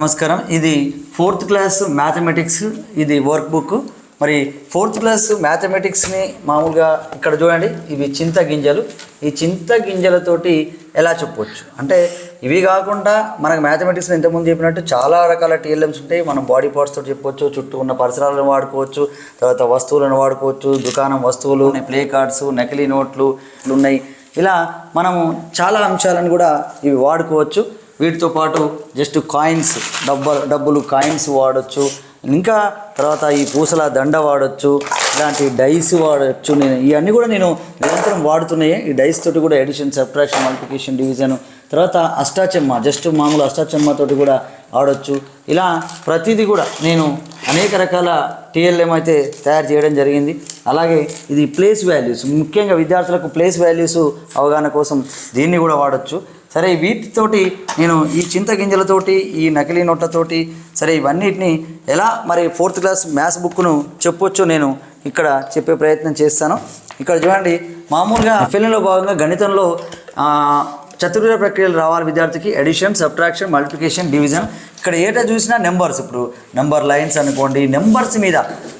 నమస్కారం. ఇది fourth class mathematics ఇది వర్క్ బుక్. మరి ఫోర్త్ క్లాస్ మ్యాథమెటిక్స్ని మామూలుగా ఇక్కడ చూడండి ఇవి చింత గింజలు. ఈ చింత గింజలతోటి ఎలా చెప్పవచ్చు అంటే ఇవి కాకుండా మనకు మ్యాథమెటిక్స్ని ఇంతకుముందు చెప్పినట్టు చాలా రకాల టీఎల్ఎమ్స్ ఉంటాయి. మనం బాడీ పార్ట్స్ తోటి చెప్పొచ్చు చుట్టూ ఉన్న పరిసరాలను వాడుకోవచ్చు తర్వాత వస్తువులను వాడుకోవచ్చు దుకాణం వస్తువులు ప్లే కార్డ్స్ నకిలీ నోట్లు ఉన్నాయి ఇలా మనము చాలా అంశాలను కూడా ఇవి వాడుకోవచ్చు. వీటితో పాటు జస్ట్ కాయిన్స్ డబ్బ డబ్బులు కాయిన్స్ వాడచ్చు. ఇంకా తర్వాత ఈ పూసల దండ వాడచ్చు. ఇలాంటి డైస్ వాడచ్చు. నేను ఇవన్నీ కూడా నేను నిరంతరం వాడుతున్నాయి. ఈ డైస్ తోటి కూడా ఎడిషన్ సబ్ట్రాక్షన్ మల్టిప్లికేషన్ డివిజన్ తర్వాత అష్టాచెమ్మ జస్ట్ మామూలు అష్టాచెమ్మ తోటి కూడా ఆడొచ్చు. ఇలా ప్రతిదీ కూడా నేను అనేక రకాల టీఎల్ఎం అయితే తయారు చేయడం జరిగింది. అలాగే ఇది ప్లేస్ వాల్యూస్ ముఖ్యంగా విద్యార్థులకు ప్లేస్ వాల్యూస్ అవగాహన కోసం దీన్ని కూడా వాడచ్చు. సరే వీటితోటి నేను ఈ చింత గింజలతోటి ఈ నకిలీ నోట్లతోటి సరే ఇవన్నిటిని ఎలా మరి ఫోర్త్ క్లాస్ మ్యాథ్స్ బుక్ను చెప్పొచ్చో నేను ఇక్కడ చెప్పే ప్రయత్నం చేస్తాను. ఇక్కడ చూడండి మామూలుగా ఫిలింలో భాగంగా గణితంలో చతుర్విధ ప్రక్రియలు రావాలి విద్యార్థికి. ఎడిషన్ సబ్ట్రాక్షన్ మల్టిప్లికేషన్ డివిజన్ ఇక్కడ ఏటా చూసినా నెంబర్స్ ఇప్పుడు. నెంబర్ లైన్స్ అనుకోండి నెంబర్స్ మీద.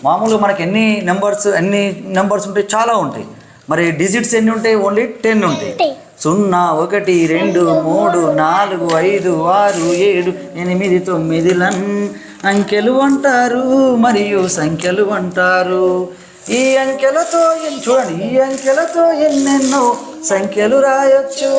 మామూలుగా మనకి ఎన్ని నెంబర్స్ ఎన్ని నెంబర్స్ ఉంటాయి చాలా ఉంటాయి. మరి డిజిట్స్ ఎన్ని ఉంటాయి? ఓన్లీ టెన్ ఉంటాయి. సున్నా ఒకటి రెండు మూడు నాలుగు ఐదు ఆరు ఏడు ఎనిమిది తొమ్మిదిలన్ అంకెలు అంటారు మరియు సంఖ్యలు అంటారు. ఈ అంకెలతో చూడండి ఈ అంకెలతో ఎన్నెన్నో సంఖ్యలు రాయొచ్చు.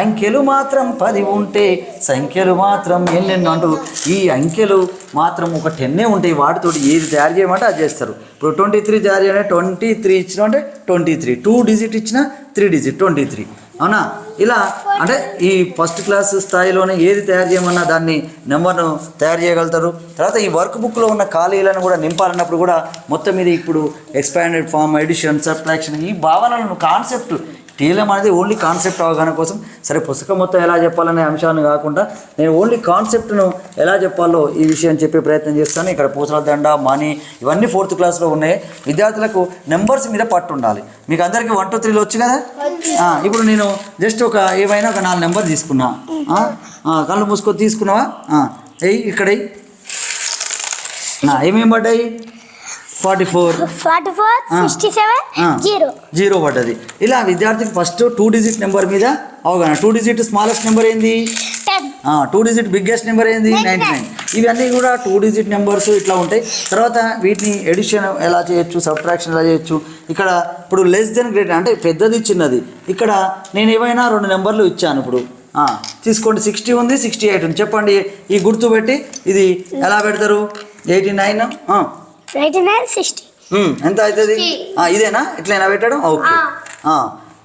అంకెలు మాత్రం పది ఉంటే సంఖ్యలు మాత్రం ఎన్నెన్నో అంటూ ఈ అంకెలు మాత్రం ఒక టెన్నే ఉంటాయి వాటితోటి ఏది తయారు చేయమంటే అది చేస్తారు. ఇప్పుడు ట్వంటీ త్రీ తయారు చేయాలంటే ట్వంటీ త్రీ ఇచ్చిన అంటే ట్వంటీ త్రీ. టూ డిజిట్ ఇచ్చిన త్రీ డిజిట్ ట్వంటీ త్రీ. అవునా? ఇలా అంటే ఈ ఫస్ట్ క్లాస్ స్థాయిలోనే ఏది తయారు చేయమన్నా దాన్ని నెంబర్ను తయారు చేయగలుగుతారు. తర్వాత ఈ వర్క్ బుక్లో ఉన్న ఖాళీలను కూడా నింపాలన్నప్పుడు కూడా మొత్తం మీద ఇప్పుడు ఎక్స్పాండెడ్ ఫామ్ ఎడిషన్ సబ్ట్రాక్షన్ ఈ భావనలను కాన్సెప్ట్ టీఎల్ఎం అనేది ఓన్లీ కాన్సెప్ట్ అవగాహన కోసం. సరే పుస్తకం మొత్తం ఎలా చెప్పాలనే అంశాన్ని కాకుండా నేను ఓన్లీ కాన్సెప్ట్ను ఎలా చెప్పాలో ఈ విషయం చెప్పే ప్రయత్నం చేస్తాను. ఇక్కడ పూసల దండ మనీ ఇవన్నీ ఫోర్త్ క్లాస్లో ఉన్నాయి. విద్యార్థులకు నెంబర్స్ మీద పట్టు ఉండాలి. మీకు అందరికీ వన్ టూ త్రీలో వచ్చు కదా? ఇప్పుడు నేను జస్ట్ ఒక ఏమైనా ఒక నాలుగు నెంబర్ తీసుకున్నా. కళ్ళు మూసుకొని తీసుకున్నావా? ఇక్కడ ఎయ్. ఆ, ఏమేం పడ్డాయి? Forty four. Forty four sixty seven zero. Zero పడ్డది. ఇలా విద్యార్థికి ఫస్ట్ టూ డిజిట్ నెంబర్ మీద అవగాహన. టూ డిజిట్ స్మాలెస్ట్ నెంబర్ ఏంది? టూ డిజిట్ బిగ్గెస్ట్ నెంబర్ ఏంది? నైంటీ నైన్ ఇవన్నీ కూడా టూ డిజిట్ నెంబర్స్ ఇట్లా ఉంటాయి. తర్వాత వీటిని ఎడిషన్ ఎలా చేయొచ్చు సబ్ట్రాక్షన్ ఎలా చేయొచ్చు? ఇక్కడ ఇప్పుడు లెస్ దెన్ గ్రేట్ అంటే పెద్దది చిన్నది. ఇక్కడ నేను ఏమైనా రెండు నెంబర్లు ఇచ్చాను ఇప్పుడు. తీసుకోండి. సిక్స్టీ ఉంది సిక్స్టీ ఎయిట్ ఉంది. చెప్పండి. ఈ గుర్తు పెట్టి ఇది ఎలా పెడతారు? ఎయిటీ నైన్ నైన్టీ ఎంత అవుతుంది? ఇదేనా? ఇట్లైనా పెట్టడం? ఓకే.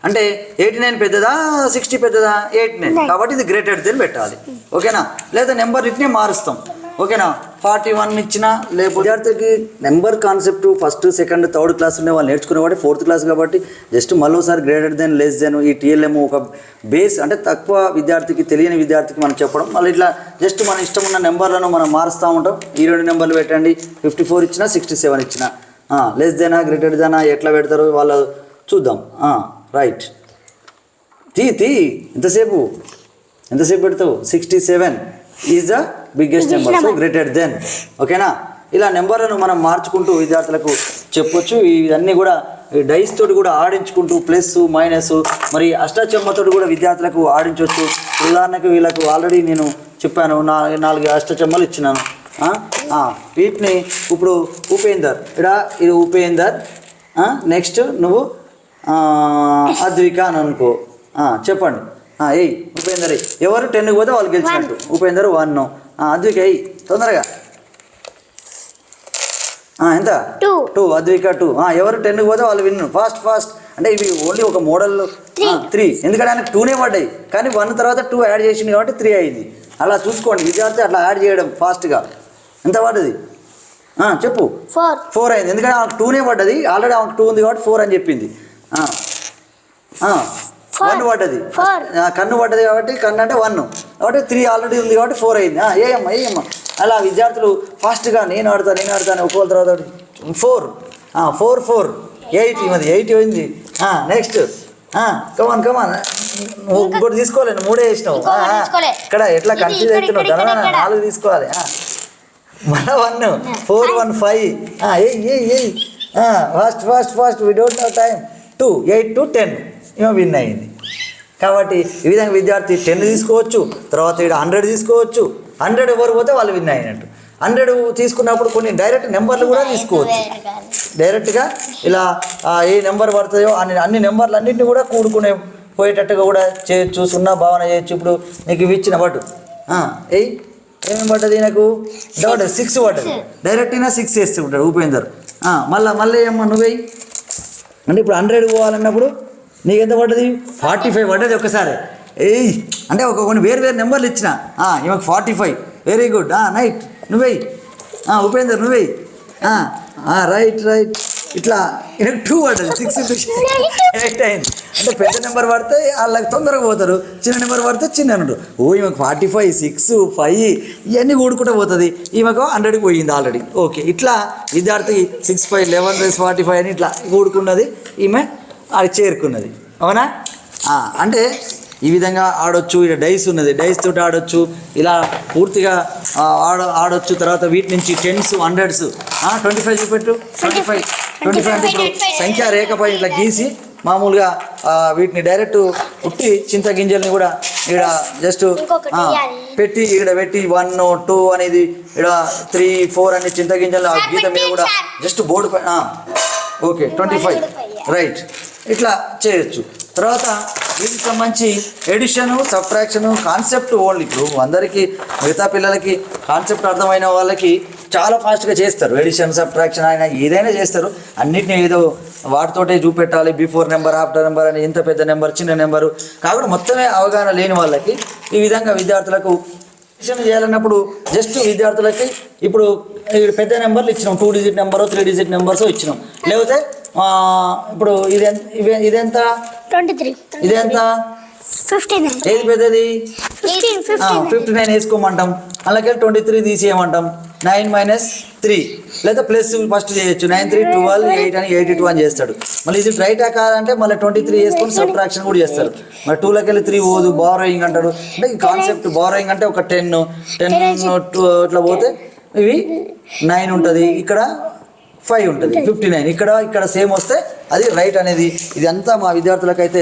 అంటే ఎయిటీ నైన్ పెద్దదా? సిక్స్టీ పెద్దదా? Eighty nine. కాబట్టి ఇది గ్రేటెడ్ దెన్ పెట్టాలి. ఓకేనా? లేదా నెంబర్ ఇట్నే మారుస్తాం. ఓకేనా? ఫార్టీ వన్ ఇచ్చిన లేకపోతే విద్యార్థికి number concept first second third class ఉండే వాళ్ళు నేర్చుకునేవాడు ఫోర్త్ క్లాస్ కాబట్టి జస్ట్ మళ్ళీసారి గ్రేటర్ దెన్ లెస్ దెన్ ఈ టీఎల్ఎం ఒక బేస్ అంటే తక్కువ విద్యార్థికి తెలియని విద్యార్థికి మనం చెప్పడం. మళ్ళీ ఇట్లా జస్ట్ మన ఇష్టం ఉన్న నెంబర్లను మనం మారుస్తూ ఉంటాం. ఈ రెండు నెంబర్లు పెట్టండి. ఫిఫ్టీ ఫోర్ ఇచ్చినా సిక్స్టీ సెవెన్ ఇచ్చినా. లెస్ దేనా గ్రేటర్ దేనా ఎట్లా పెడతారు వాళ్ళు చూద్దాం. రైట్. తీ తీ ఎంతసేపు? ఎంతసేపు పెడతావు? Sixty seven. Is the biggest number so greater than ఓకేనా ఇలా నెంబర్లను మనం మార్చుకుంటూ విద్యార్థులకు చెప్పొచ్చు. ఇవన్నీ కూడా డైస్ తోటి కూడా ఆడించుకుంటూ ప్లస్ మైనస్ మరి అష్టాచమ్మతోటి కూడా విద్యార్థులకు ఆడించవచ్చు ఉదాహరణకు వీళ్ళకు ఆల్రెడీ నేను చెప్పాను నా నాలుగు అష్టచమ్మలు ఇచ్చినాను. వీటిని ఇప్పుడు ఉపేందర్. ఇక్కడ ఇది ఉపేందర్. నెక్స్ట్ నువ్వు అద్విక అని అనుకో. చెప్పండి. ఏయ్ ఉపేందర్ ఎయ్. ఎవరు టెన్కి పోతే వాళ్ళు గెలిచినట్టు. ఉపేందర్ వన్ అద్విక తొందరగా. ఎంత? టూ టూ అద్విక టూ ఎవరు టెన్కి పోతే వాళ్ళు విన్ ఫాస్ట్ ఫాస్ట్ అంటే ఇవి ఓన్లీ ఒక మోడల్ త్రీ ఎందుకంటే ఆయనకు టూనే పడ్డాయి. కానీ వన్ తర్వాత టూ యాడ్ చేసింది కాబట్టి త్రీ అయింది. అలా చూసుకోండి. విద్యార్థి అట్లా యాడ్ చేయడం ఫాస్ట్గా ఎంత పడ్డది? చెప్పు. ఫోర్ ఫోర్ అయింది. ఎందుకంటే ఆమెకు టూనే పడ్డది. ఆల్రెడీ ఆమెకు టూ ఉంది కాబట్టి ఫోర్ అని చెప్పింది. వన్ పడ్డది. కన్ను పడ్డది కాబట్టి కన్ను అంటే వన్ కాబట్టి త్రీ ఆల్రెడీ ఉంది కాబట్టి ఫోర్ అయింది. ఆ, ఏయమ్మా ఏయమ్మా. అలా విద్యార్థులు ఫాస్ట్గా నేను ఆడతాను నేను ఆడతాను ఒక్కొక్క తర్వాత ఫోర్ ఫోర్ ఫోర్ ఎయిట్ ఇది ఎయిట్ అయింది. Next come on come on నువ్వు ఇంకోటి తీసుకోవాలి మూడే వేసినావు. ఇక్కడ ఎట్లా కన్ఫ్యూజ్ అవుతున్నావు. నాలుగు తీసుకోవాలి. మన వన్ ఫోర్ వన్ ఫైవ్ ఏయ్ ఏయ్ ఏయ్. Fast fast fast we don't have time two eight to ten ఏమో విన్ అయింది. కాబట్టి ఈ విధంగా విద్యార్థి టెన్ తీసుకోవచ్చు తర్వాత ఇక్కడ హండ్రెడ్ తీసుకోవచ్చు. హండ్రెడ్ ఎవరు పోతే వాళ్ళు విన్ అయినట్టు. హండ్రెడ్ తీసుకున్నప్పుడు కొన్ని డైరెక్ట్ నెంబర్లు కూడా తీసుకోవచ్చు. డైరెక్ట్గా ఇలా ఏ నెంబర్ పడుతుందో అన్ని అన్ని నెంబర్లు అన్నింటినీ కూడా కూడుకునే పోయేటట్టుగా కూడా చేయొచ్చు సున్నా భావన చేయొచ్చు. ఇప్పుడు నీకు ఇవి ఇచ్చిన పట్టు. ఎయ్ ఏమేమి పడ్డది నాకు? డౌట్ సిక్స్ పడ్డది. డైరెక్ట్గా సిక్స్ వేస్తూ ఉంటాడు ఉపేందర్ మళ్ళా మళ్ళీ ఏమన్నా నువ్వేయి? అంటే ఇప్పుడు హండ్రెడ్ పోవాలన్నప్పుడు నీకు ఎంత పడ్డది? ఫార్టీ ఫైవ్ పడ్డది ఒకసారి ఏయ్ అంటే ఒక కొన్ని వేరు వేరు నెంబర్లు ఇచ్చిన. ఈమెకు forty five. Very good night నువ్వే ఉపేందర్ నువ్వే రైట్ రైట్ ఇట్లా ఈయనకు టూ పడ్డది. సిక్స్ ఎయిట్ అయింది. అంటే పెద్ద నెంబర్ పడితే వాళ్ళకి తొందరగా పోతారు. చిన్న నెంబర్ పడితే చిన్న ఉంటారు ఓ ఈమెకు ఫార్టీ ఫైవ్ సిక్స్ ఫైవ్ ఇవన్నీ కూడుకుంటూ పోతుంది. ఈమెకు హండ్రెడ్కి పోయింది ఆల్రెడీ ఓకే ఇట్లా విద్యార్థి six five eleven forty five అని ఇట్లా కూడుకున్నది ఈమె అది చేరుకున్నది. అవునా? ఆ, అంటే ఈ విధంగా ఆడొచ్చు ఇక్కడ డైస్ ఉన్నది. డైస్ తోటి ఆడొచ్చు ఇలా పూర్తిగా ఆ, ఆడ ఆడొచ్చు తర్వాత వీటి నుంచి టెన్స్ హండ్రెడ్స్. ట్వంటీ ఫైవ్ చూపెట్టు. Twenty five. ట్వంటీ ఫైవ్ అంటే ఇప్పుడు సంఖ్యా రేఖపై ఇట్లా గీసి మామూలుగా ఆ, వీటిని డైరెక్ట్ పుట్టి చింత గింజల్ని కూడా ఇక్కడ జస్ట్. పెట్టి ఇక్కడ పెట్టి వన్ టూ అనేది ఇక్కడ త్రీ ఫోర్ అనే చింత గింజలు ఆ గీత మీద కూడా జస్ట్ బోర్డు పై ఓకే ట్వంటీ ఫైవ్. రైట్. ఇట్లా చేయొచ్చు. తర్వాత దీనికి సంబంధించి ఎడిషను సబ్ట్రాక్షను కాన్సెప్ట్ ఓన్లీ. ఇప్పుడు అందరికీ మిగతా పిల్లలకి కాన్సెప్ట్ అర్థమైన వాళ్ళకి చాలా ఫాస్ట్గా చేస్తారు. ఎడిషన్ సబ్ట్రాక్షన్ అయినా ఏదైనా చేస్తారు. అన్నిటిని ఏదో వాటితోటే చూపెట్టాలి. బిఫోర్ నెంబర్ ఆఫ్టర్ నెంబర్ అని ఇంత పెద్ద నెంబర్ చిన్న నెంబరు. కాకుండా మొత్తమే అవగాహన లేని వాళ్ళకి ఈ విధంగా విద్యార్థులకు ఎడిషన్ చేయాలన్నప్పుడు జస్ట్ విద్యార్థులకి ఇప్పుడు పెద్ద నెంబర్లు ఇచ్చినాం. Two digit number three digit numbers ఇచ్చినాం. లేకపోతే ఇప్పుడు ఇది ఎంత ఇవి- ఇదెంత? ట్వంటీ త్రీ ఇదెంత ఏది పెద్దది? ఫిఫ్టీ నైన్ వేసుకోమంటాం. అలాగే twenty three తీసేయమంటాం. Nine minus three. లేదా ప్లస్ ఫస్ట్ చేయొచ్చు. నైన్ త్రీ ట్వెల్వ్ ఎయిట్ అని ఎయిటీ టూ అని చేస్తాడు. మళ్ళీ ఇది రైటా కాదంటే మళ్ళీ ట్వంటీ త్రీ వేసుకొని సబ్ట్రాక్షన్ కూడా చేస్తారు. మరి టూలోకి వెళ్ళి త్రీ పోదు బారోయింగ్ అంటాడు. అంటే ఈ కాన్సెప్ట్ బారోయింగ్ అంటే ఒక టెన్ టెన్ టూ ఇట్లా పోతే ఇవి నైన్ ఉంటుంది. ఇక్కడ ఫైవ్ ఉంటుంది ఫిఫ్టీ నైన్ ఇక్కడ ఇక్కడ సేమ్ వస్తే అది రైట్ అనేది. ఇదంతా మా విద్యార్థులకైతే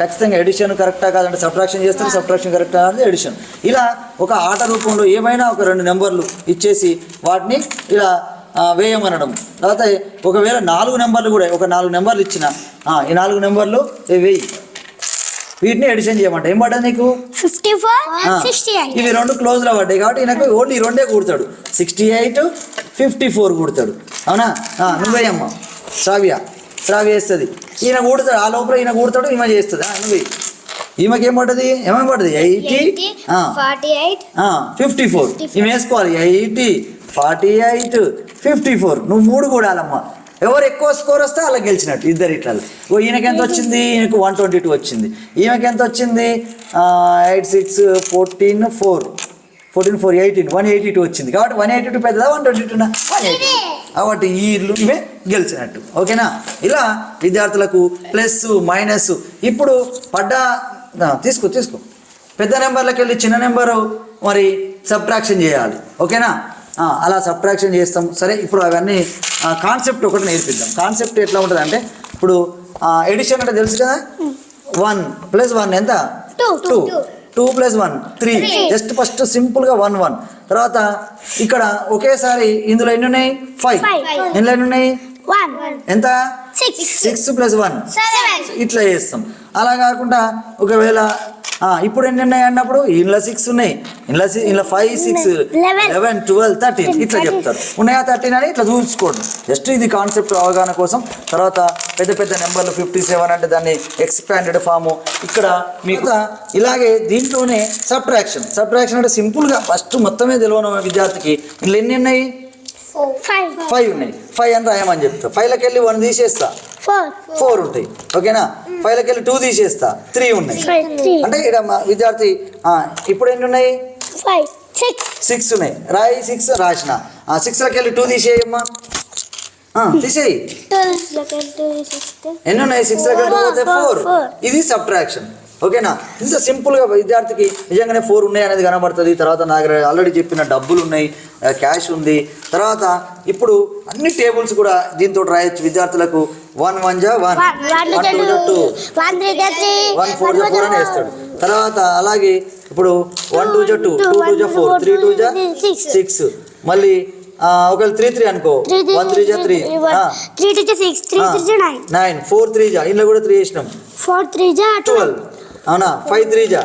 ఖచ్చితంగా ఎడిషన్ కరెక్టా కాదంటే సబ్ట్రాక్షన్ చేస్తారు సబ్ట్రాక్షన్ కరెక్టా అనేది ఎడిషన్ ఇలా ఒక ఆట రూపంలో ఏమైనా ఒక రెండు నెంబర్లు ఇచ్చేసి వాటిని ఇలా వేయమనడం. తర్వాత ఒకవేళ నాలుగు నెంబర్లు కూడా ఒక నాలుగు నెంబర్లు ఇచ్చిన ఈ నాలుగు నెంబర్లు వెయ్యి వీటిని ఎడిషన్ చేయమంట. ఏం పడ్డది నీకు? Fifty four sixty eight. ఇవి రెండు క్లోజ్లో పడ్డాయి కాబట్టి ఈయనకు ఓన్లీ రెండే కూడతాడు. సిక్స్టీ ఎయిట్ ఫిఫ్టీ ఫోర్ కూడతాడు. అవునా? ఆ, నువ్వే అమ్మ. శ్రావ్య. శ్రావ్య వేస్తుంది ఈయన కూడతాడు. ఆ లోపల ఈయన కూడతాడు ఈమె చేస్తుంది. నువ్వు. ఈమెకి పడ్డది? ఏమేమి పడ్డది? ఎయిట్? Fifty four. ఈమె వేసుకోవాలి. Eighty forty eight fifty four. నువ్వు మూడు కూడాలమ్మా. ఎవరు ఎక్కువ స్కోర్ వస్తే అలా గెలిచినట్టు ఇద్దరు ఇట్లా ఓ ఈయనకి ఎంత వచ్చింది? ఈయనకు వన్ ట్వంటీ టూ వచ్చింది. ఈమెకి ఎంత వచ్చింది? Eight six fourteen four fourteen four eighteen one eighty two వచ్చింది. కాబట్టి వన్ ఎయిటీ టూ పెద్దదా? వన్ ట్వంటీ టూనా వన్ ఎయిటీ కాబట్టి ఈ ఇల్లు ఇవే గెలిచినట్టు. ఓకేనా? ఇలా విద్యార్థులకు ప్లస్ మైనస్ ఇప్పుడు పడ్డ తీసుకో తీసుకో. పెద్ద నెంబర్లకు వెళ్ళి చిన్న నెంబరు మరి సబ్ట్రాక్షన్ చేయాలి. ఓకేనా? అలా సబ్ట్రాక్షన్ చేస్తాం. సరే ఇప్పుడు అవన్నీ కాన్సెప్ట్ ఒకటి నేర్పిద్దాం. కాన్సెప్ట్ ఎట్లా ఉంటుంది అంటే ఇప్పుడు ఎడిషన్ అంటే తెలుసు కదా? వన్ ప్లస్ వన్ ఎంత. Two two plus one three just first సింపుల్గా వన్ వన్ తర్వాత ఇక్కడ ఒకేసారి ఇందులో ఎన్ని ఉన్నాయి? ఫైవ్ ఎన్ని ఉన్నాయి? ఎంత? సిక్స్ ప్లస్ వన్ ఇట్లా చేస్తాం. అలా కాకుండా ఒకవేళ ఆ, ఇప్పుడు ఎన్ని ఉన్నాయి అన్నప్పుడు? ఇంట్లో సిక్స్ ఉన్నాయి. ఇంట్లో ఇంట్లో five six. Eleven twelve thirteen ఇట్లా చెప్తారు. ఉన్నాయా థర్టీన్ అని ఇట్లా చూసుకోండి. జస్ట్ ఇది కాన్సెప్ట్ అవగాహన కోసం. తర్వాత పెద్ద పెద్ద నెంబర్లు ఫిఫ్టీ సెవెన్ అంటే దాన్ని ఎక్స్పాండెడ్ ఫాము ఇక్కడ మీకు ఇలాగే దీంట్లోనే సబ్ట్రాక్షన్ సబ్ట్రాక్షన్ అంటే సింపుల్గా ఫస్ట్ మొత్తమే తెలియని విద్యార్థికి ఇంట్లో ఎన్ని ఉన్నాయి? ఫైవ్ ఫైవ్ ఉన్నాయి. ఫైవ్ అని రాయమని చెప్తా. ఫైవ్లోకి వెళ్ళి వన్ తీసేస్తా. ఫోర్ ఉంటాయి. ఓకేనా ఫైవ్లోకి వెళ్ళి టూ తీసేస్తా. త్రీ ఉన్నాయి. అంటే ఇక్కడ విద్యార్థి ఇప్పుడు ఎన్ని ఉన్నాయి? సిక్స్ ఉన్నాయి. రాయి సిక్స్ రాసిన. సిక్స్లోకి వెళ్ళి టూ తీసేయమ్మా. తీసేయి. ఎన్ని ఉన్నాయి? సిక్స్ పోతే Four, ఫోర్. ఇది సబ్ట్రాక్షన్ ఓకేనా? ఇంత సింపుల్గా విద్యార్థికి నిజంగానే ఫోర్ ఉన్నాయి అనేది కనబడుతుంది. తర్వాత నా దగ్గర ఆల్రెడీ చెప్పిన డబ్బులు ఉన్నాయి క్యాష్ ఉంది. తర్వాత ఇప్పుడు అన్ని టేబుల్స్ కూడా దీంతో రాయొచ్చు విద్యార్థులకు వన్ వన్ జా వన్ వన్ టూ జా టూ ఫోర్ జా ఫోర్ అని వేస్తాడు. తర్వాత అలాగే ఇప్పుడు వన్ టూ జా టూ టూ టూ జా ఫోర్ త్రీ టూ జా. సిక్స్ మళ్ళీ ఒకవేళ త్రీ త్రీ అనుకో. వన్ త్రీ జా three Three. two jaa six. Three three jaa nine. Nine four three జా. ఇంట్లో కూడా త్రీ వేసినాం. Four three jaa twelve. అవునా ఫైవ్ త్రీ జా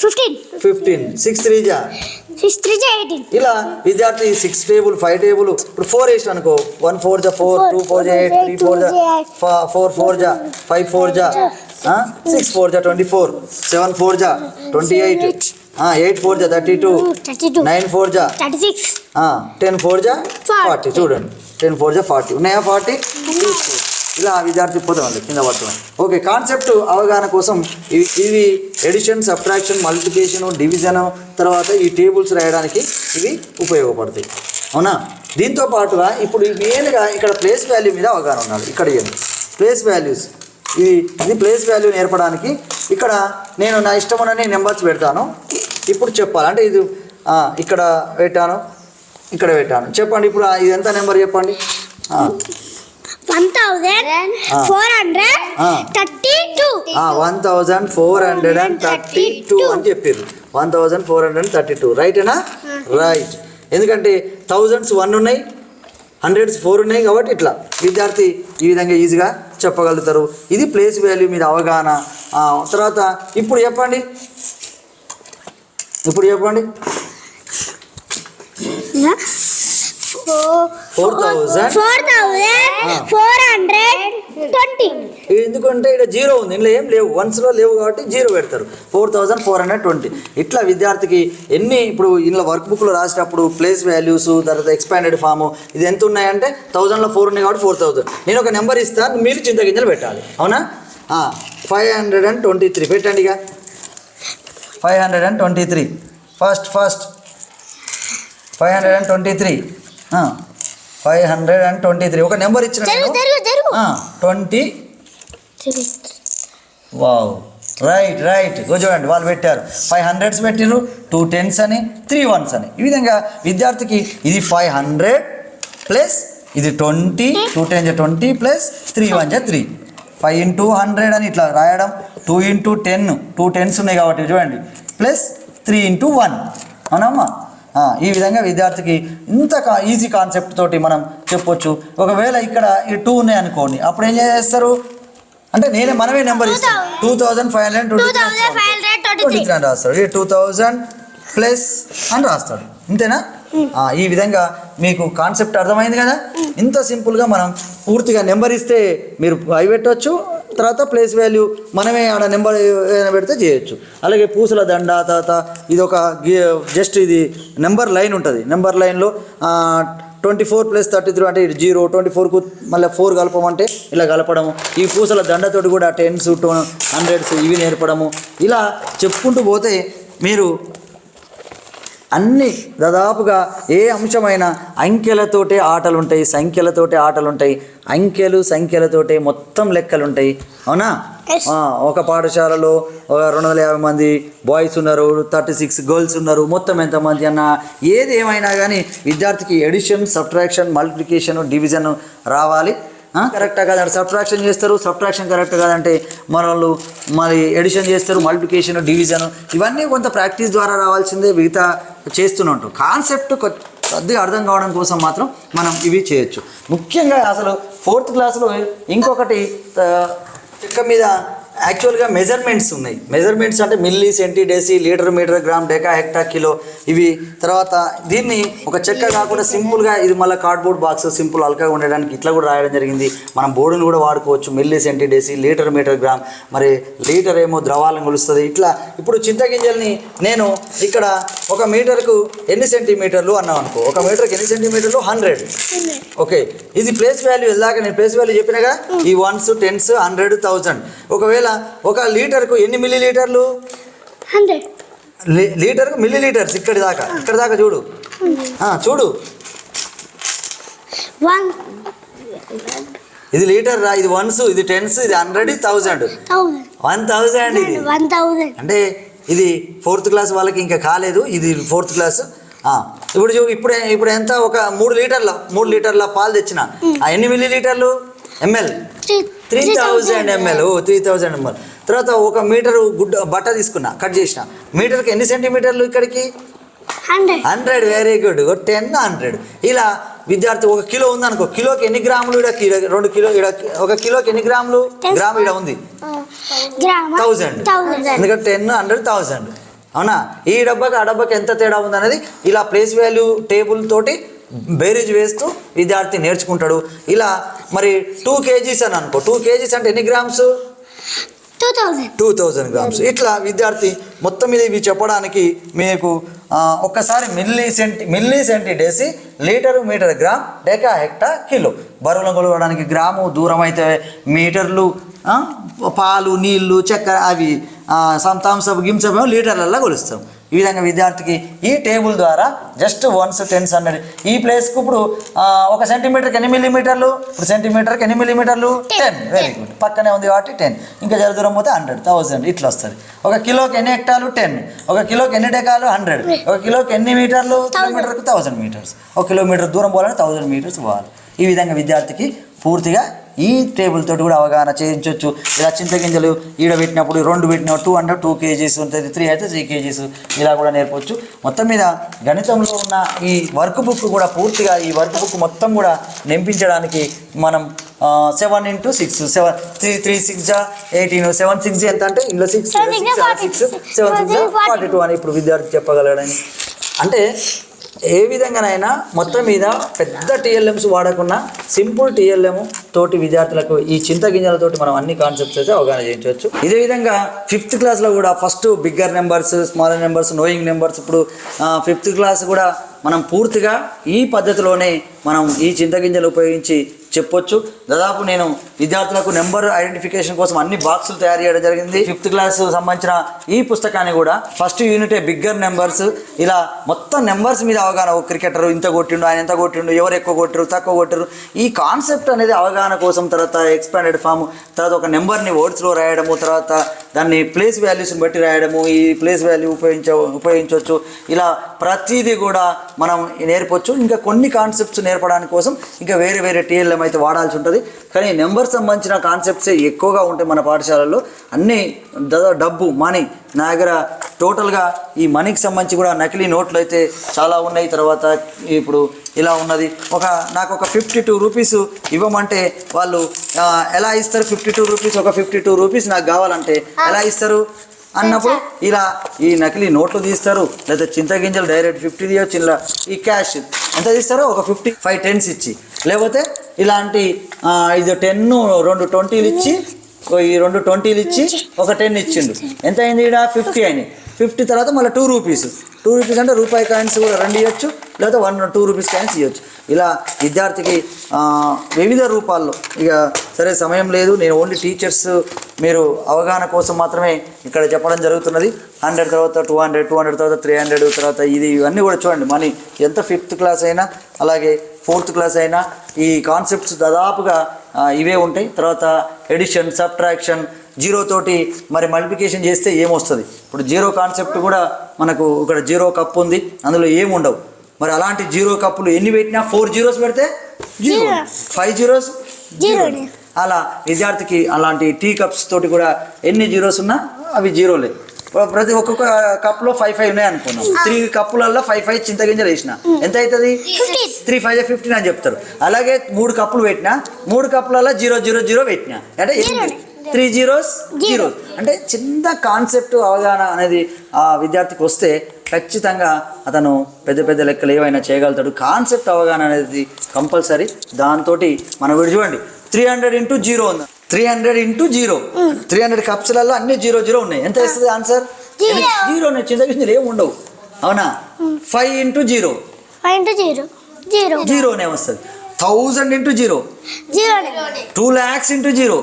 Fifteen. ఫిఫ్టీన్ సిక్స్ త్రీ జా Six three jaa eighteen. ఇలా విద్యార్థి సిక్స్ టేబుల్ ఫైవ్ టేబుల్ ఇప్పుడు ఫోర్ వేసిన అనుకో వన్ ఫోర్ జా ఫోర్ టూ ఫోర్ జా ఎయిట్ త్రీ ఫోర్ జా ఫోర్ ఫోర్ జా ఫైవ్ ఫోర్ జా సిక్స్ ఫోర్ జా ట్వంటీ ఫోర్ సెవెన్ ఫోర్ జా ట్వంటీ ఎయిట్ ఎయిట్ ఫోర్ జా థర్టీ టూ. నైన్ ఫోర్ జా Thirty six. టెన్ ఫోర్ జా. ఫార్టీ చూడండి టెన్ ఫోర్ జా ఫార్టీ ఉన్నాయా ఫార్టీ ఇలా విద్యార్థి పోతామండి కింద పడుతున్నాం ఓకే కాన్సెప్ట్ అవగాహన కోసం ఇవి ఇవి ఎడిషన్ సబ్ట్రాక్షన్ మల్టిప్లికేషన్ డివిజన్ తర్వాత ఈ టేబుల్స్ రాయడానికి ఇవి ఉపయోగపడతాయి. అవునా? దీంతో పాటుగా ఇప్పుడు మెయిన్గా ఇక్కడ ప్లేస్ వాల్యూ మీద అవగాహన ఉండాలి. ఇక్కడ ప్లేస్ వాల్యూస్. ఇది ఇది ప్లేస్ వాల్యూ నేర్పడానికి ఇక్కడ నేను నా ఇష్టమునని నెంబర్స్ పెడతాను. ఇప్పుడు చెప్పాలి. అంటే ఇది ఇక్కడ పెట్టాను ఇక్కడ పెట్టాను. చెప్పండి ఇప్పుడు ఇది ఎంత నెంబర్ చెప్పండి? Thirty two. One thousand four hundred and thirty two అని చెప్పారు one thousand four hundred thirty two రైటేనా right ఎందుకంటే థౌజండ్స్ వన్ ఉన్నాయి హండ్రెడ్స్ ఫోర్ ఉన్నాయి కాబట్టి ఇట్లా. విద్యార్థి ఈ విధంగా ఈజీగా చెప్పగలుగుతారు. ఇది ప్లేస్ వాల్యూ మీద అవగాహన. తర్వాత ఇప్పుడు చెప్పండి. ఇప్పుడు చెప్పండి. Four thousand Ah. four hundred twenty. ఎందుకంటే ఇక్కడ జీరో ఉంది. ఇందులో ఏం లేవు. వన్స్లో లేవు కాబట్టి జీరో పెడతారు. Four thousand four hundred twenty ఇట్లా విద్యార్థికి ఎన్ని ఇప్పుడు ఇందులో వర్క్ బుక్లో రాసేటప్పుడు ప్లేస్ వాల్యూస్ తర్వాత ఎక్స్పాండెడ్ ఫామ్ ఇది ఎంత ఉన్నాయంటే థౌజండ్లో ఫోర్ ఉన్నాయి కాబట్టి ఫోర్ థౌజండ్ నేను ఒక నెంబర్ ఇస్తాను మీరు చింతగింజలు పెట్టాలి. అవునా? Five hundred and twenty three పెట్టండి ఇక. Five hundred and twenty three first first five hundred and twenty three five hundred and twenty three ఒక నెంబర్ ఇచ్చిన ట్వంటీ వావ్ రైట్ రైట్ చూడండి వాళ్ళు పెట్టారు. ఫైవ్ హండ్రెడ్స్ పెట్టిరు టూ టెన్స్ అని three ones అని. ఈ విధంగా విద్యార్థికి ఇది ఫైవ్ హండ్రెడ్ ప్లస్ ఇది twenty two ten twenty plus three one జా త్రీ ఫైవ్ ఇంటూ హండ్రెడ్ అని ఇట్లా రాయడం two into ten two tens ఉన్నాయి కాబట్టి చూడండి. ప్లస్ త్రీ ఇంటూ వన్ అవునమ్మా? ఈ విధంగా విద్యార్థికి ఇంత ఈజీ కాన్సెప్ట్ తోటి మనం చెప్పొచ్చు. ఒకవేళ ఇక్కడ ఈ టూ ఉన్నాయి అనుకోండి అప్పుడు ఏం చేస్తారు? అంటే నేనే మనమే నెంబర్ ఇస్తాం. Two thousand five hundred twenty three అని రాస్తాడు. టూ థౌజండ్ ప్లస్ అని రాస్తాడు. ఇంతేనా? ఈ విధంగా మీకు కాన్సెప్ట్ అర్థమైంది కదా? ఇంత సింపుల్గా మనం పూర్తిగా నెంబర్ ఇస్తే మీరు అవి పెట్టవచ్చు తర్వాత ప్లేస్ వాల్యూ మనమే ఆడ నెంబర్ ఏదైనా పెడితే చేయొచ్చు. అలాగే పూసల దండ తర్వాత ఇది ఒక జస్ట్ ఇది నెంబర్ లైన్ ఉంటుంది. నెంబర్ లైన్లో twenty four plus thirty three అంటే జీరో ట్వంటీ ఫోర్కు మళ్ళీ ఫోర్ కలపమంటే ఇలా కలపడము. ఈ పూసల దండతోటి కూడా టెన్స్ టూ హండ్రెడ్స్ ఇవి నేర్పడము. ఇలా చెప్పుకుంటూ పోతే మీరు అన్ని దాదాపుగా ఏ అంశమైన అంకెలతోటే ఆటలు ఉంటాయి సంఖ్యలతోటే ఆటలు ఉంటాయి అంకెలు సంఖ్యలతోటే మొత్తం లెక్కలు ఉంటాయి అవునా ఒక పాఠశాలలో ఒక రెండు వందల యాభై మంది బాయ్స్ ఉన్నారు థర్టీ సిక్స్ గర్ల్స్ ఉన్నారు మొత్తం ఎంతమంది అన్న ఏది ఏమైనా కానీ విద్యార్థికి ఎడిషన్ సబ్ట్రాక్షన్ మల్టిప్లికేషన్ డివిజన్ రావాలి. కరెక్టా కాదంటే సబ్ట్రాక్షన్ చేస్తారు. సబ్ట్రాక్షన్ కరెక్ట్ కాదంటే మన వాళ్ళు మరి ఎడిషన్ చేస్తారు మల్టిప్లికేషన్ డివిజన్ ఇవన్నీ కొంత ప్రాక్టీస్ ద్వారా రావాల్సిందే మిగతా చేస్తున్నట్టు. కాన్సెప్ట్ కొద్దిగా అర్థం కావడం కోసం మాత్రం మనం ఇవి చేయొచ్చు. ముఖ్యంగా అసలు ఫోర్త్ క్లాస్లో ఇంకొకటి చెక్క మీద యాక్చువల్గా మెజర్మెంట్స్ ఉన్నాయి. మెజర్మెంట్స్ అంటే milli centi deci litre metre gram deca hecto kilo ఇవి. తర్వాత దీన్ని ఒక చెక్క కాకుండా సింపుల్గా ఇది మళ్ళీ కార్డ్బోర్డ్ బాక్స్ సింపుల్ అల్కగా ఉండడానికి ఇట్లా కూడా రాయడం జరిగింది. మనం బోర్డును కూడా వాడుకోవచ్చు. Milli centi deci litre metre gram మరి లీటర్ ఏమో ద్రవాలను కొలుస్తుంది. ఇట్లా ఇప్పుడు చింతగింజల్ని నేను ఇక్కడ ఒక మీటర్కు ఎన్ని సెంటీమీటర్లు అన్నాం అనుకో. ఒక మీటర్కి ఎన్ని సెంటీమీటర్లు హండ్రెడ్ ఓకే ఇది ప్లేస్ వాల్యూ వెళ్ళాక నేను ప్లేస్ వాల్యూ చెప్పినగా ఈ వన్స్ టెన్స్ హండ్రెడ్ థౌజండ్ ఒకవేళ ఒక లీటర్కు ఎన్ని మిల్లీ లీటర్లు లీటర్కు మిల్లీ లీటర్స్ ఇక్కడి దాకా. ఇక్కడ దాకా చూడు. చూడు. ఇది లీటర్ రా ఇది వన్స్ ఇది టెన్స్ ఇది హండ్రెడ్ ఇది థౌజండ్. వన్ థౌజండ్ ఇది. అంటే ఇది ఫోర్త్ క్లాస్ వాళ్ళకి ఇంకా కాలేదు ఇది ఫోర్త్ క్లాస్. ఇప్పుడు చూ ఇప్పుడు ఇప్పుడు ఎంత? ఒక మూడు లీటర్ల మూడు లీటర్ల పాలు తెచ్చిన. ఆ, ఎన్ని మిల్లీ లీటర్లు ఎంఎల్ త్రీ థౌజండ్ ఎంఎల్ ఓ త్రీ థౌజండ్ ఎంఎల్ తర్వాత ఒక మీటరు గుడ్డ బట్ట తీసుకున్నా కట్ చేసిన. మీటర్కి ఎన్ని సెంటీమీటర్లు ఇక్కడికి? Hundred very good ten hundred ఇలా విద్యార్థి ఒక కిలో ఉందనుకో కిలోకి ఎన్ని గ్రాములు ఇక్కడ రెండు కిలో ఈడ ఒక కిలోకి ఎన్ని గ్రాములు? గ్రామ్ ఇక్కడ ఉంది. థౌజండ్ ఎందుకంటే టెన్ హండ్రెడ్ థౌజండ్ అవునా? ఈ డబ్బాకి ఆ డబ్బాకి ఎంత తేడా ఉంది అనేది ఇలా ప్లేస్ వాల్యూ టేబుల్ తోటి బేరీజ్ వేస్తూ విద్యార్థి నేర్చుకుంటాడు. ఇలా మరి టూ కేజీస్ అని అనుకో టూ కేజీస్ అంటే ఎన్ని గ్రామ్స్? టూ థౌజండ్ గ్రామ్స్ ఇట్లా విద్యార్థి మొత్తం మీద ఇవి చెప్పడానికి మీకు ఒక్కసారి milli centi milli centi deci litre metre gram deca hecto kilo. బరువులను కొలవడానికి గ్రాము దూరం అయితే మీటర్లు పాలు నీళ్ళు చక్కెర అవి గిమ్సప్ ఏమో లీటర్లలో కొలుస్తాం. ఈ విధంగా విద్యార్థికి ఈ టేబుల్ ద్వారా జస్ట్ వన్స్ టెన్స్ హండ్రెడ్ ఈ ప్లేస్కి ఇప్పుడు ఒక సెంటీమీటర్కి ఎన్ని మిల్లీమీటర్లు ఇప్పుడు సెంటీమీటర్కి ఎన్ని మిల్లీమీటర్లు టెన్ వెరీ గుడ్ పక్కనే ఉంది కాబట్టి టెన్ ఇంకా జర దూరం పోతే హండ్రెడ్ థౌసండ్ ఇట్లా వస్తుంది. ఒక కిలోకి ఎన్ని హెక్టార్లు టెన్ ఒక కిలోకి ఎన్ని డెకాలు హండ్రెడ్ ఒక కిలోకి ఎన్ని మీటర్లు కిలోమీటర్కి థౌసండ్ మీటర్స్ ఒక కిలోమీటర్ దూరం పోవాలంటే థౌసండ్ మీటర్స్ పోవాలి. ఈ విధంగా విద్యార్థికి పూర్తిగా ఈ టేబుల్ తోటి కూడా అవగాహన చేయించవచ్చు ఇలా చింతగింజలు ఈడ పెట్టినప్పుడు రెండు పెట్టిన టూ హండ్రెడ్ టూ కేజీస్ ఉంటుంది త్రీ అయితే త్రీ కేజీస్ ఇలా కూడా నేర్పొచ్చు. మొత్తం మీద గణితంలో ఉన్న ఈ వర్క్ బుక్ కూడా పూర్తిగా ఈ వర్క్ బుక్ మొత్తం కూడా నింపించడానికి మనం seven into six seven three three six జా ఎయిటీన్ సెవెన్ సిక్స్ ఎంత అంటే ఇందులో six six seven six. Forty two అని ఇప్పుడు విద్యార్థి చెప్పగలడని. అంటే ఏ విధంగానైనా మొత్తం మీద పెద్ద టీఎల్ఎంస్ వాడకుండా సింపుల్ టీఎల్ఎం తోటి విద్యార్థులకు ఈ చింత గింజలతోటి మనం అన్ని కాన్సెప్ట్స్ అయితే అవగాహన చేయించవచ్చు. ఇదే విధంగా ఫిఫ్త్ క్లాస్లో కూడా first bigger numbers smaller numbers knowing numbers ఇప్పుడు ఫిఫ్త్ క్లాస్ కూడా మనం పూర్తిగా ఈ పద్ధతిలోనే మనం ఈ చింతగింజలు ఉపయోగించి చెప్పొచ్చు. దాదాపు నేను విద్యార్థులకు నెంబర్ ఐడెంటిఫికేషన్ కోసం అన్ని బాక్సులు తయారు చేయడం జరిగింది. ఫిఫ్త్ క్లాస్ సంబంధించిన ఈ పుస్తకాన్ని కూడా ఫస్ట్ యూనిటే బిగ్గర్ నెంబర్స్. ఇలా మొత్తం నెంబర్స్ మీద అవగాహన ఒక క్రికెటర్ ఇంత కొట్టిండు ఆయన ఎంత కొట్టిండు ఎవరు ఎక్కువ కొట్టరు తక్కువ కొట్టరు ఈ కాన్సెప్ట్ అనేది అవగాహన కోసం తర్వాత ఎక్స్పాండెడ్ ఫామ్ తర్వాత ఒక నెంబర్ని వర్డ్స్లో రాయడము తర్వాత దాన్ని ప్లేస్ వాల్యూస్ని బట్టి రాయడము ఈ ప్లేస్ వాల్యూ ఉపయోగించ ఉపయోగించవచ్చు. ఇలా ప్రతిదీ కూడా మనం నేర్పొచ్చు. ఇంకా కొన్ని కాన్సెప్ట్స్ నేర్పడానికి కోసం ఇంకా వేరే వేరే టీఎల్ఎం అయితే వాడాల్సి ఉంటుంది. కానీ నెంబర్ సంబంధించిన కాన్సెప్ట్సే ఎక్కువగా ఉంటాయి మన పాఠశాలల్లో. అన్నీ దాదాపు డబ్బు మనీ నా దగ్గర టోటల్గా ఈ మనీకి సంబంధించి కూడా నకిలీ నోట్లు అయితే చాలా ఉన్నాయి. తర్వాత ఇప్పుడు ఇలా ఉన్నది. ఒక నాకు ఒక ఫిఫ్టీ టూ రూపీస్ ఇవ్వమంటే వాళ్ళు ఎలా ఇస్తారు ఫిఫ్టీ టూ రూపీస్? ఒక ఫిఫ్టీ టూ రూపీస్ నాకు కావాలంటే ఎలా ఇస్తారు? అన్నప్పుడు ఇలా ఈ నకిలీ నోట్లు తీస్తారు. లేదా చింతగింజలు డైరెక్ట్ ఫిఫ్టీ తీయొచ్చు ఇలా ఈ క్యాష్ ఎంత తీస్తారో ఒక ఫిఫ్టీ ఫైవ్ టెన్స్ ఇచ్చి. లేకపోతే ఇలాంటి ఇది టెన్ రెండు ట్వంటీలు ఇచ్చి ఈ రెండు ట్వంటీలు ఇచ్చి ఒక టెన్ ఇచ్చిండు. ఎంత అయింది ఇక్కడ ఫిఫ్టీ అయినాయి ఫిఫ్టీ తర్వాత మళ్ళీ టూ రూపీస్. టూ రూపీస్ అంటే రూపాయి కాయిన్స్ కూడా రెండు ఇవ్వచ్చు లేదా వన్ టూ రూపీస్ కాయిన్స్ ఇవ్వచ్చు ఇలా విద్యార్థికి వివిధ రూపాల్లో ఇక సరే సమయం లేదు నేను ఓన్లీ టీచర్స్ మీరు అవగాహన కోసం మాత్రమే ఇక్కడ చెప్పడం జరుగుతున్నది. హండ్రెడ్ తర్వాత టూ హండ్రెడ్ టూ హండ్రెడ్ తర్వాత త్రీ హండ్రెడ్ తర్వాత ఇది ఇవన్నీ కూడా చూడండి. మనీ ఎంత ఫిఫ్త్ క్లాస్ అయినా అలాగే ఫోర్త్ క్లాస్ అయినా ఈ కాన్సెప్ట్స్ దాదాపుగా ఇవే ఉంటాయి. తర్వాత ఎడిషన్ సబ్ట్రాక్షన్ జీరో తోటి మరి మల్టిప్లికేషన్ చేస్తే ఏమొస్తుంది? ఇప్పుడు జీరో కాన్సెప్ట్ కూడా మనకు ఇక్కడ జీరో కప్ ఉంది అందులో ఏమి ఉండవు. మరి అలాంటి జీరో కప్పులు ఎన్ని పెట్టినా ఫోర్ జీరోస్ పెడితే జీరో. Five zeros zero. అలా విద్యార్థికి అలాంటి టీ కప్స్ తోటి కూడా ఎన్ని జీరోస్ ఉన్నా అవి జీరోలే. ప్రతి ఒక్కొక్క కప్లో ఫైవ్ ఫైవ్ ఉన్నాయి అనుకున్నాం. త్రీ కప్పులలో ఫైవ్ ఫైవ్ చింతగింజలు వేసిన. ఎంత అవుతుంది. త్రీ ఫైవ్ ఫిఫ్టీన్ అని చెప్తారు. అలాగే మూడు కప్పులు పెట్టినా మూడు కప్పులలో జీరో జీరో జీరో పెట్టినా. అంటే త్రీ జీరోస్ జీరో. అంటే చిన్న కాన్సెప్ట్ అవగాహన అనేది ఆ విద్యార్థికి వస్తే ఖచ్చితంగా అతను పెద్ద పెద్ద లెక్కలు ఏవైనా చేయగలుగుతాడు. కాన్సెప్ట్ అవగాహన అనేది కంపల్సరీ. దాంతో మనం వీడు చూడండి త్రీ హండ్రెడ్ ఇంటూ జీరో ఉంది. Three hundred into zero. Three hundred కప్స్లలో అన్ని జీరో జీరో ఉన్నాయి. ఎంత ఇస్తుంది ఆన్సర్. జీరో. చింతగింజలు ఏమి ఉండవు. అవునా? Five into zero. Five into zero. Zero. జీరోనే వస్తుంది. Thousand into zero two lakhs into zero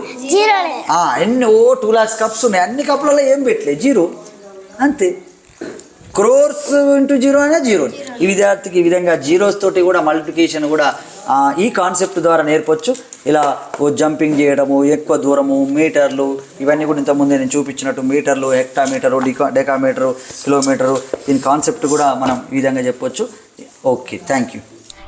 ఎన్ని ఓ టూ ల్యాక్స్ కప్స్ ఉన్నాయి. అన్ని కప్పులలో ఏం పెట్టలే? జీరో అంతే. క్రోర్స్ ఇంటూ జీరో అనే జీరో ఈ విద్యార్థికి ఈ విధంగా జీరోస్ తోటి కూడా మల్టిప్లికేషన్ కూడా ఈ కాన్సెప్ట్ ద్వారా నేర్పొచ్చు. ఇలా ఓ జంపింగ్ చేయడము ఎక్కువ దూరము మీటర్లు ఇవన్నీ కూడా ఇంతకుముందే నేను చూపించినట్టు మీటర్లు హెక్టామీటరు డికా డెకామీటరు కిలోమీటరు దీని కాన్సెప్ట్ కూడా మనం ఈ విధంగా చెప్పొచ్చు. Okay thank you